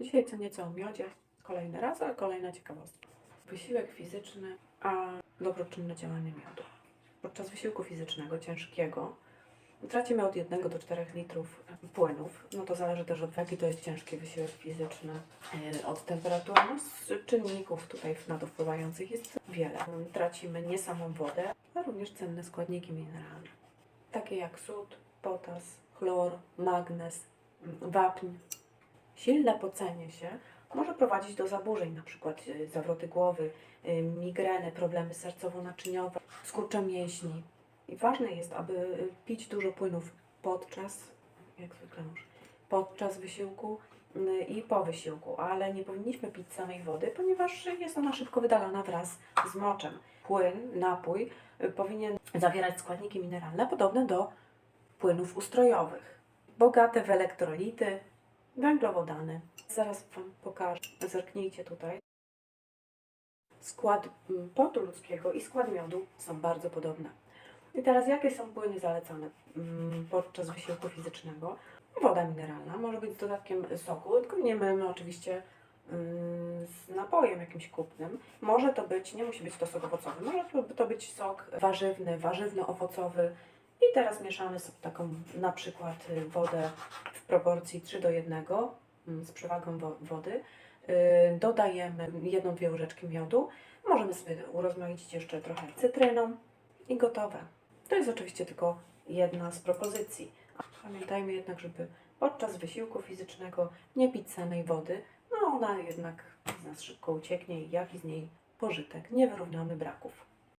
Dzisiaj co nieco o miodzie. Kolejny raz, ale kolejna ciekawostka. Wysiłek fizyczny, a dobroczynne działanie miodu. Podczas wysiłku fizycznego, ciężkiego, tracimy od 1 do 4 litrów płynów. No to zależy też od jaki to jest ciężki wysiłek fizyczny, e, od temperatury. No, z czynników tutaj na to wpływających jest wiele. Tracimy nie samą wodę, a również cenne składniki mineralne, takie jak sód, potas, chlor, magnez, wapń. Silne pocenie się może prowadzić do zaburzeń, np. zawroty głowy, y, migreny, problemy sercowo-naczyniowe, skurcze mięśni. I ważne jest, aby pić dużo płynów podczas, jak zwykle już, podczas wysiłku y, i po wysiłku, ale nie powinniśmy pić samej wody, ponieważ jest ona szybko wydalana wraz z moczem. Płyn, napój y, powinien zawierać składniki mineralne podobne do płynów ustrojowych, bogate w elektrolity, węglowodany. Zaraz Wam pokażę. Zerknijcie tutaj. Skład mm, potu ludzkiego i skład miodu są bardzo podobne. I teraz jakie są płyny zalecane mm, podczas wysiłku fizycznego? Woda mineralna może być dodatkiem soku, tylko nie mylmy oczywiście mm, z napojem jakimś kupnym. Może to być, nie musi być to sok owocowy, może to, być sok warzywny, warzywno-owocowy. I teraz mieszamy sobie taką na przykład wodę proporcji 3 do 1 mm, z przewagą wo- wody. Y, Dodajemy jedną, dwie łyżeczki miodu. Możemy sobie urozmaicić jeszcze trochę cytryną i gotowe. To jest oczywiście tylko jedna z propozycji. Pamiętajmy jednak, żeby podczas wysiłku fizycznego nie pić samej wody. No ona jednak z nas szybko ucieknie i jaki z niej pożytek. Nie wyrównamy braków.